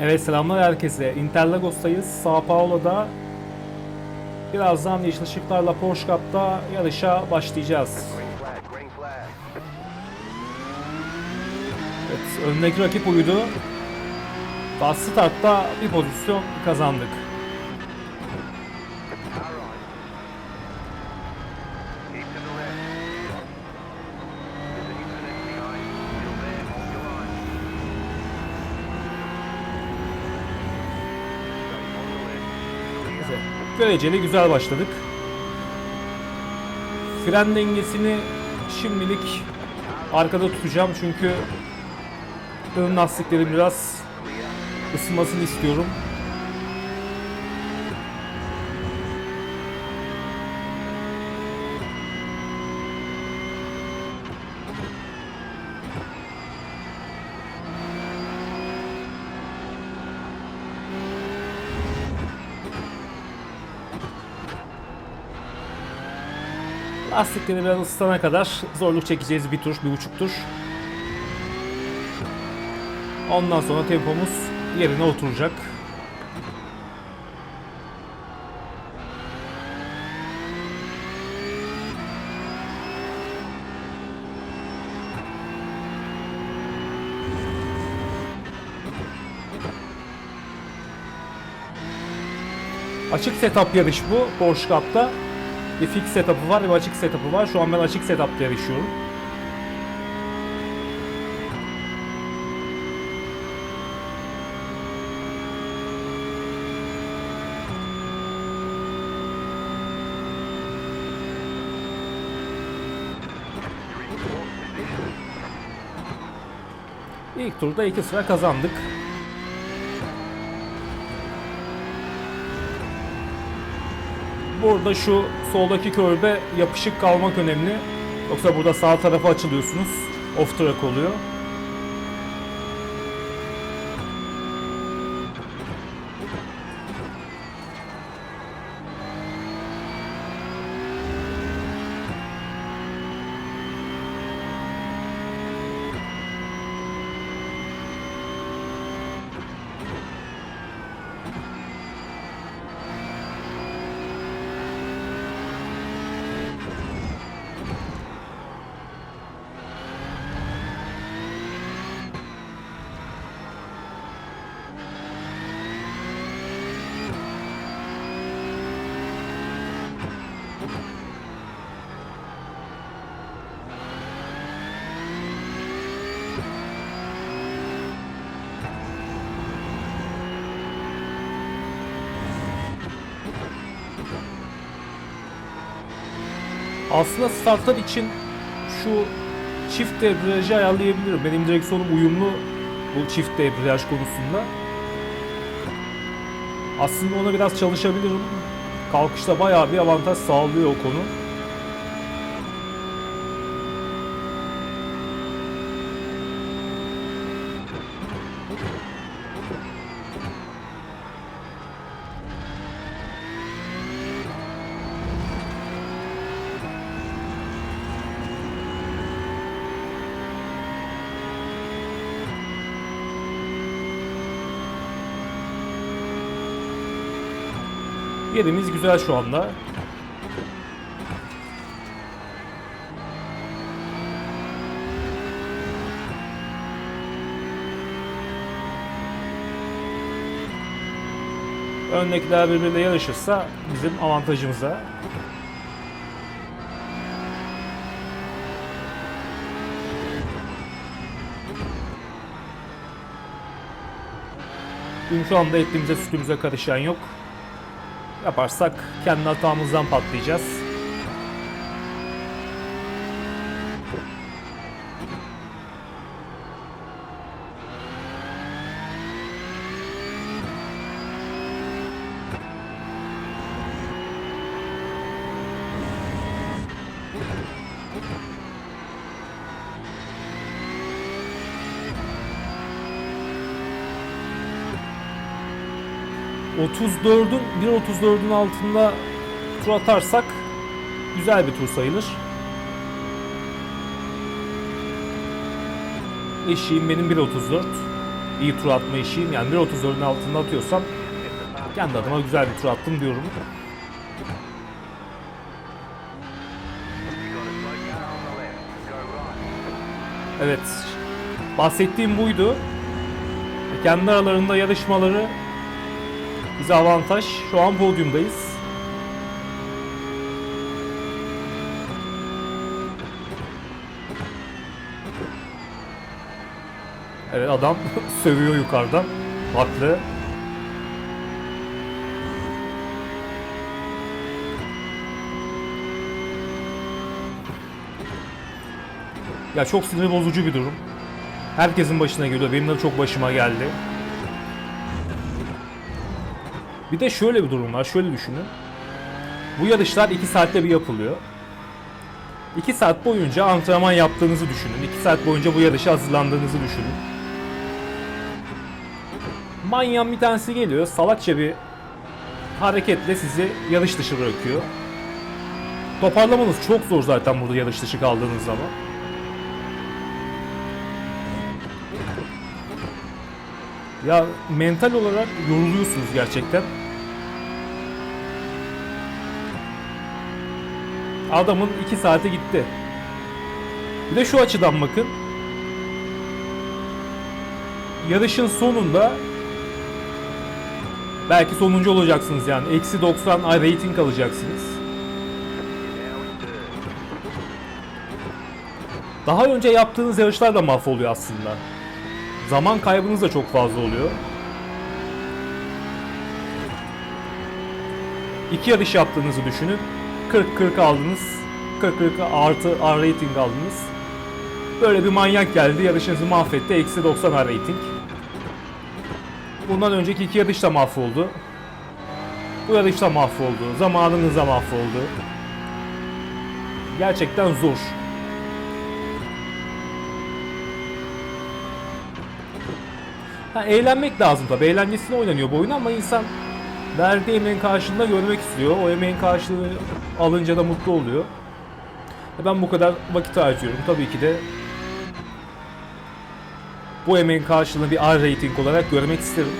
Evet selamlar herkese. Interlagos'tayız. Sao Paulo'da birazdan yeşil ışıklarla Porsche Cup'ta yarışa başlayacağız. Evet, öndeki rakip uydu. Daha startta bir pozisyon kazandık. Göreceli güzel başladık. Fren dengesini şimdilik arkada tutacağım çünkü ön lastikleri biraz ısınmasını istiyorum. Lastikleri biraz ısıtana kadar zorluk çekeceğiz bir tur, bir buçuk tur. Ondan sonra tempomuz yerine oturacak. Açık setup yarış bu Porsche Cup'ta. Bir fix setup'ı var, bir açık setup'ı var. Şu an ben açık setup'ta yarışıyorum. İlk turda iki sıra kazandık. Burada şu soldaki körbe yapışık kalmak önemli. Yoksa burada sağ tarafa açılıyorsunuz. Off track oluyor. Aslında startlar için şu çift debriyajı ayarlayabilirim. Benim direksiyonum uyumlu bu çift debriyaj konusunda. Aslında ona biraz çalışabilirim. Kalkışta bayağı bir avantaj sağlıyor o konu. Yerimiz güzel şu anda. Öndekiler birbiriyle yarışırsa bizim avantajımıza. Dün şu anda ettiğimize sütümüze karışan yok. Yaparsak kendi hatamızdan patlayacağız. ...34'ün 1.34'ün altında tur atarsak güzel bir tur sayılır. Eşiğim benim 1.34. iyi tur atma işiyim. Yani 1.34'ün altında atıyorsam kendi adıma güzel bir tur attım diyorum. Evet. Bahsettiğim buydu. Kendi aralarında yarışmaları bize avantaj. Şu an podyumdayız. Evet adam sövüyor yukarıdan. Haklı. Ya çok sinir bozucu bir durum. Herkesin başına geliyor. Benim de çok başıma geldi. Bir de şöyle bir durum var. Şöyle düşünün. Bu yarışlar 2 saatte bir yapılıyor. 2 saat boyunca antrenman yaptığınızı düşünün. 2 saat boyunca bu yarışa hazırlandığınızı düşünün. Manyan bir tanesi geliyor. Salakça bir hareketle sizi yarış dışı bırakıyor. Toparlamanız çok zor zaten burada yarış dışı kaldığınız zaman. Ya mental olarak yoruluyorsunuz gerçekten. Adamın 2 saati gitti. Bir de şu açıdan bakın. Yarışın sonunda belki sonuncu olacaksınız yani. Eksi 90 ay rating alacaksınız. Daha önce yaptığınız yarışlar da mahvoluyor aslında. Zaman kaybınız da çok fazla oluyor. İki yarış yaptığınızı düşünün. 40-40 aldınız. 40-40 artı R rating aldınız. Böyle bir manyak geldi yarışınızı mahvetti. Eksi 90 R rating. Bundan önceki iki yarış da mahvoldu. Bu yarış da mahvoldu. Zamanınız da mahvoldu. Gerçekten zor. Ha, eğlenmek lazım tabi. Eğlencesine oynanıyor bu oyun ama insan verdiği emeğin karşılığında görmek istiyor. O emeğin karşılığı alınca da mutlu oluyor. E, Ben bu kadar vakit harcıyorum. Tabii ki de bu emeğin karşılığını bir R rating olarak görmek isterim.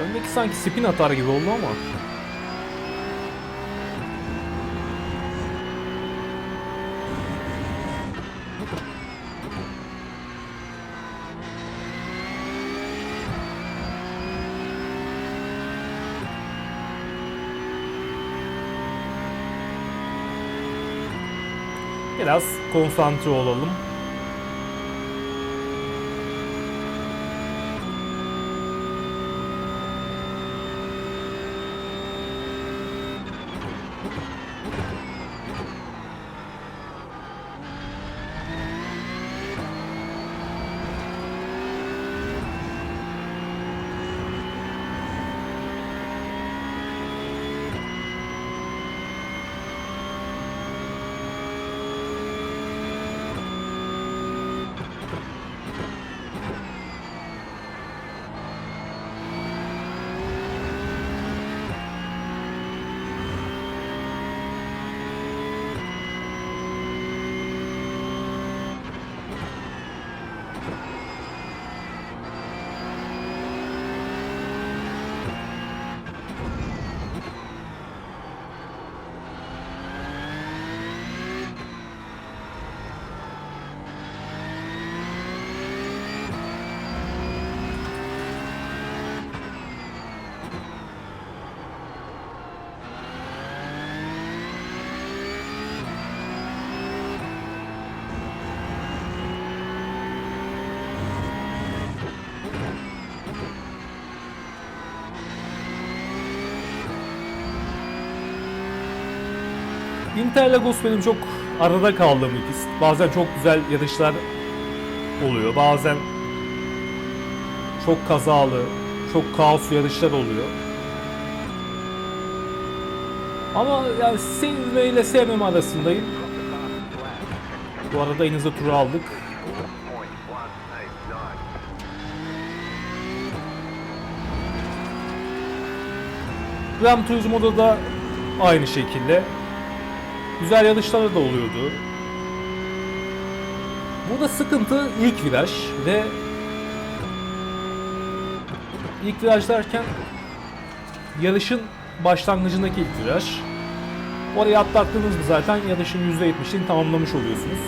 Öndeki sanki spin atar gibi oldu ama. Biraz konsantre olalım. Interlagos benim çok arada kaldığım pist. Bazen çok güzel yarışlar oluyor. Bazen çok kazalı, çok kaoslu yarışlar oluyor. Ama yani sevme ile sevmeme arasındayım. Bu arada hızlı turu aldık. Gran Turismo'da da aynı şekilde. Güzel yarışları da oluyordu. Burada sıkıntı ilk viraj ve ilk viraj derken yarışın başlangıcındaki ilk viraj. Orayı atlattığınız mı zaten yarışın %70'ini tamamlamış oluyorsunuz.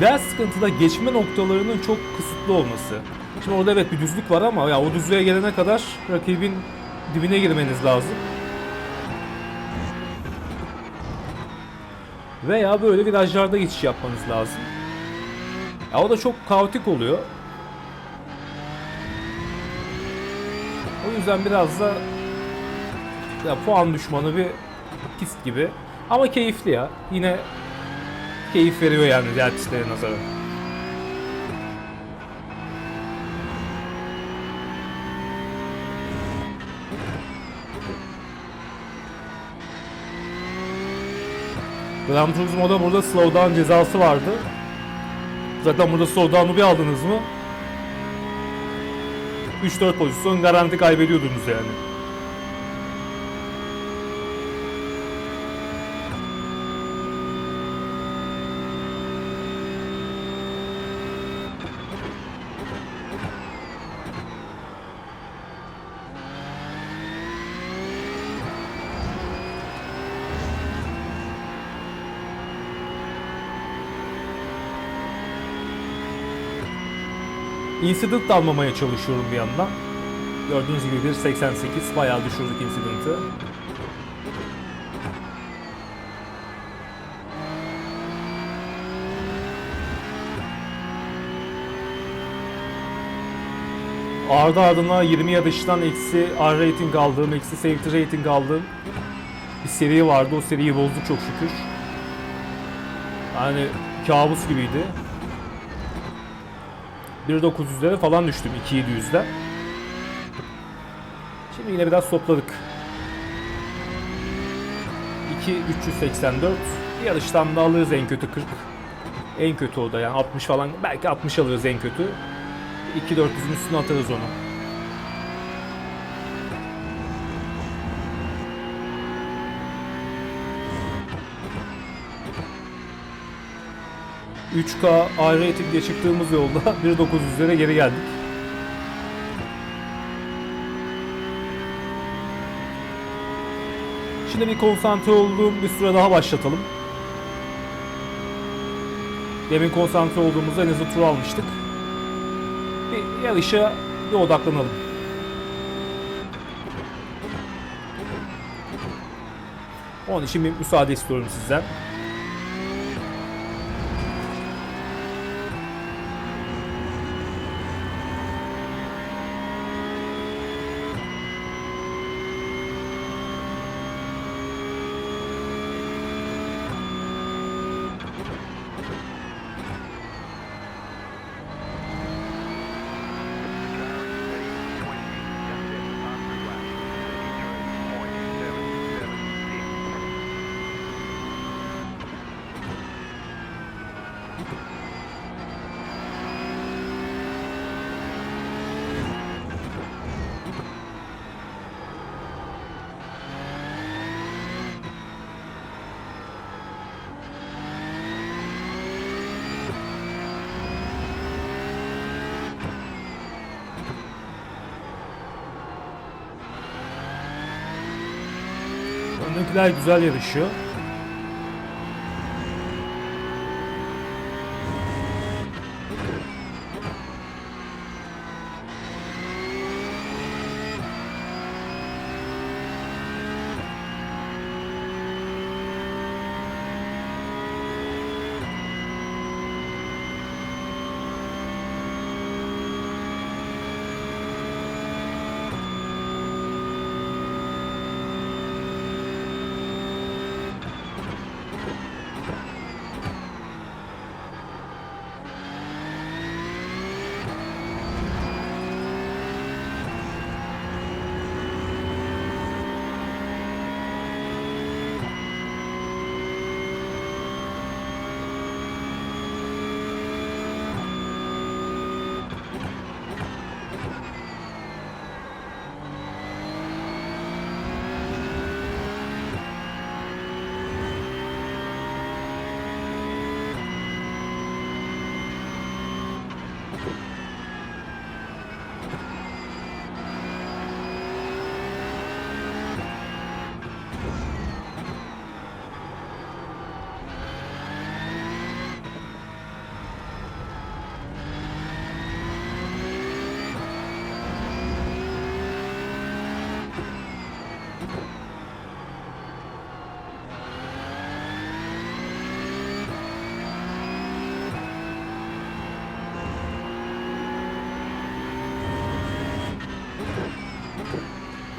Diğer sıkıntı da geçme noktalarının çok kısıtlı olması. Şimdi orada evet bir düzlük var ama ya o düzlüğe gelene kadar rakibin dibine girmeniz lazım. Veya böyle virajlarda geçiş yapmanız lazım. Ya o da çok kaotik oluyor. O yüzden biraz da ya puan düşmanı bir pist gibi. Ama keyifli ya. Yine keyif veriyor yani diğer pistlere nazaran. Gran Turismo'da burada slowdown cezası vardı. Zaten burada slowdown'u bir aldınız mı 3-4 pozisyon garanti kaybediyordunuz yani. Incident almamaya çalışıyorum bir yandan. Gördüğünüz gibi 1.88 bayağı düşürdük incident'ı. Ardı ardına 20 yarıştan eksi R rating aldığım, eksi safety rating aldığım bir seri vardı. O seriyi bozduk çok şükür. Yani kabus gibiydi. 1.900'lere falan düştüm 2.700'den. Şimdi yine biraz topladık. 2.384 bir yarıştan da alırız en kötü 40. En kötü o da yani 60 falan belki 60 alırız en kötü. 2.400'ün üstüne atarız onu. ...3K R rating diye çıktığımız yolda 1.900'lere geri geldik. Şimdi bir konsantre olduğum bir süre daha başlatalım. Demin konsantre olduğumuzda en hızlı tur almıştık. Bir yarışa bir odaklanalım. Onun için bir müsaade istiyorum sizden. Öndekiler güzel yarışıyor.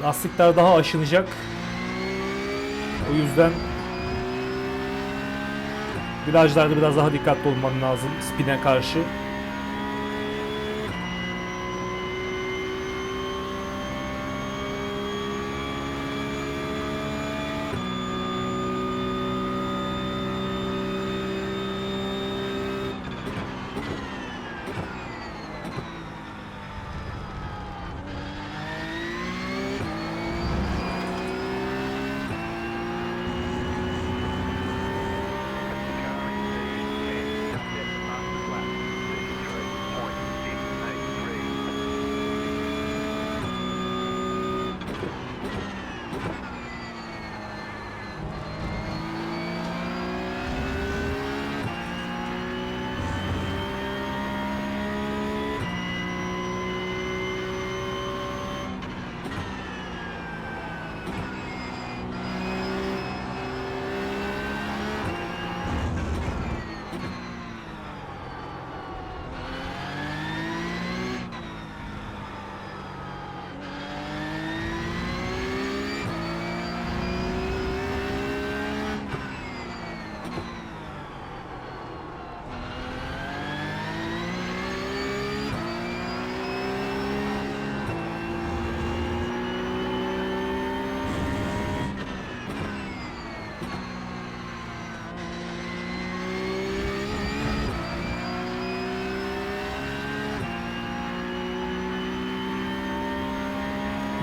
Lastikler daha aşınacak. O yüzden virajlarda biraz daha dikkatli olman lazım spine karşı.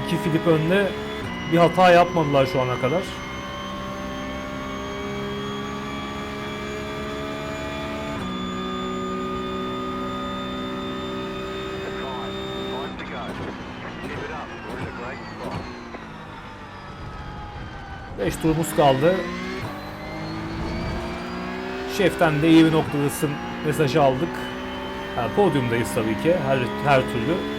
İki Filip önde bir hata yapmadılar şu ana kadar. 5 turumuz kaldı. Şeften de iyi bir noktadasın mesajı aldık. Ha, podyumdayız tabii ki her, her türlü.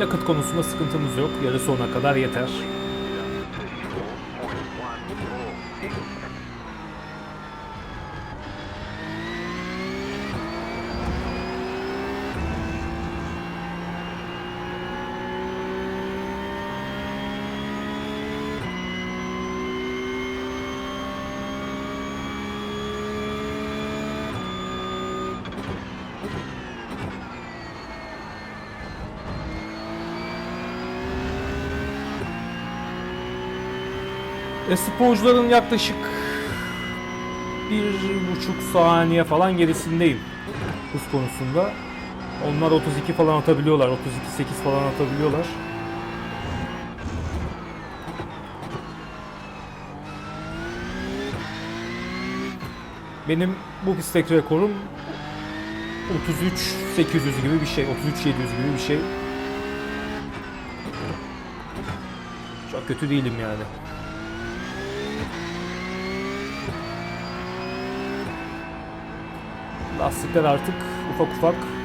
Yakıt konusunda sıkıntımız yok. Yarı sonuna kadar yeter. E, sporcuların yaklaşık bir buçuk saniye falan gerisindeyim hız konusunda. Onlar 32 falan atabiliyorlar, 32-8 falan atabiliyorlar. Benim bu pistteki rekorum 33-800 gibi bir şey, 33-700 gibi bir şey. Çok kötü değilim yani. Lastikler artık ufak ufak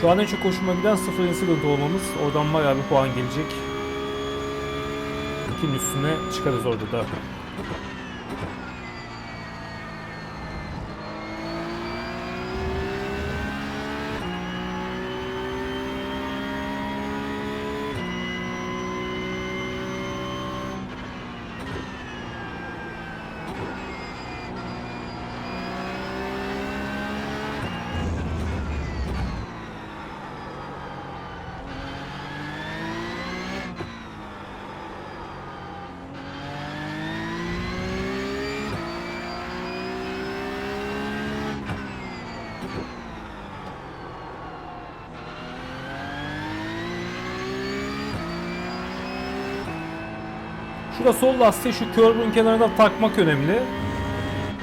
Şu an en çok hoşuma giden 0 incident olmamız. Oradan bayağı bir puan gelecek. İkinin üstüne çıkarız orada da. Şurada sol lastiği şu körbün kenarına takmak önemli.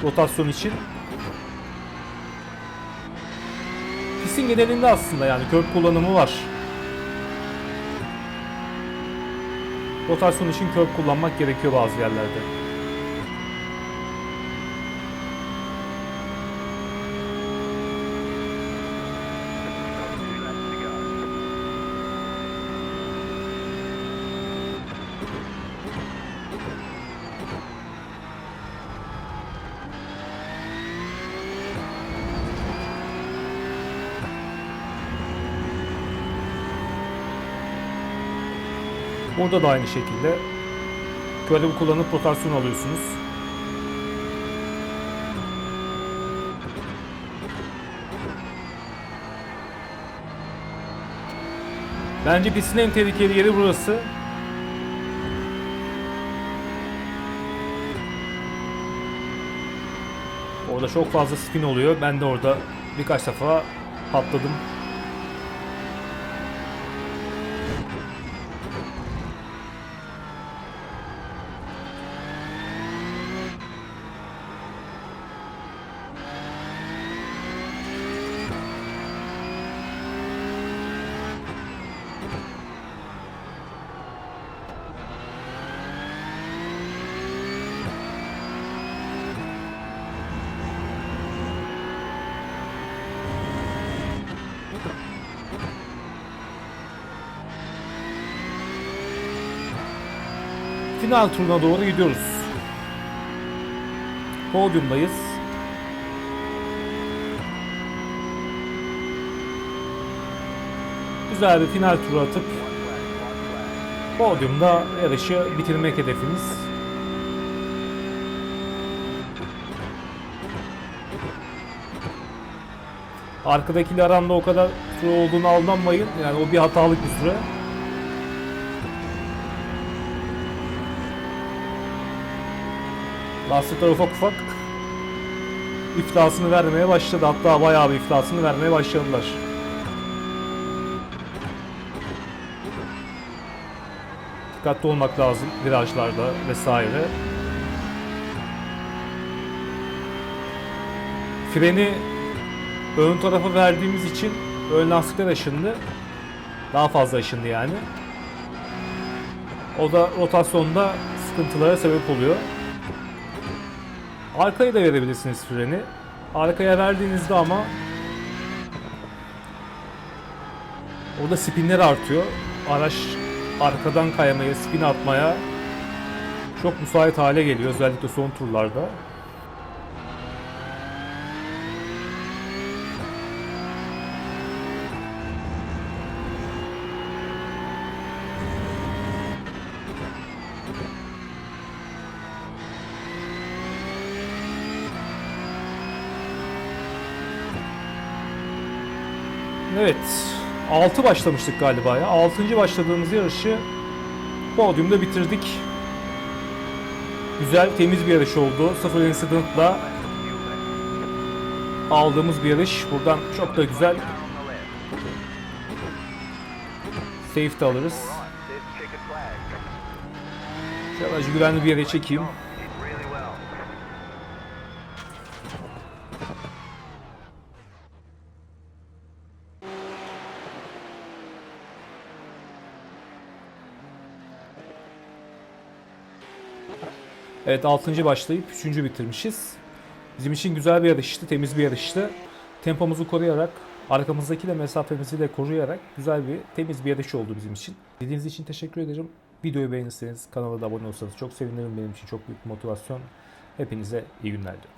Rotasyon için. Pistin genelinde aslında yani körp kullanımı var. Rotasyon için körp kullanmak gerekiyor bazı yerlerde. Burada da aynı şekilde körü kullanıp rotasyon alıyorsunuz. Bence pistin en tehlikeli yeri burası. Orada çok fazla spin oluyor. Ben de orada birkaç defa patladım. Final turuna doğru gidiyoruz. Podyumdayız. Güzel bir final turu atıp podyumda yarışı bitirmek hedefimiz. Arkadakiyle aramda o kadar süre olduğunu aldanmayın. Yani o bir hatalık bir süre. Lastikler ufak ufak iflasını vermeye başladı. Hatta bayağı bir iflasını vermeye başladılar. Dikkatli olmak lazım virajlarda vesaire. Freni ön tarafa verdiğimiz için ön lastikler aşındı. Daha fazla aşındı yani. O da rotasyonda sıkıntılara sebep oluyor. Arkaya da verebilirsiniz freni. Arkaya verdiğinizde ama orada spinler artıyor. Araç arkadan kaymaya, spin atmaya çok müsait hale geliyor özellikle son turlarda. Evet. 6 başlamıştık galiba ya. 6. başladığımız yarışı podyumda bitirdik. Güzel, temiz bir yarış oldu. 0 incident'la aldığımız bir yarış. Buradan çok da güzel safety alırız. Şu aracı güvenli bir yere çekeyim. Evet 6. başlayıp 3. bitirmişiz. Bizim için güzel bir yarıştı, temiz bir yarıştı. Tempomuzu koruyarak Arkamızdaki de mesafemizi de koruyarak güzel bir temiz bir yarış oldu bizim için. Dediğiniz için teşekkür ederim. Videoyu beğenirseniz kanala da abone olursanız çok sevinirim. Benim için çok büyük motivasyon. Hepinize iyi günler diliyorum.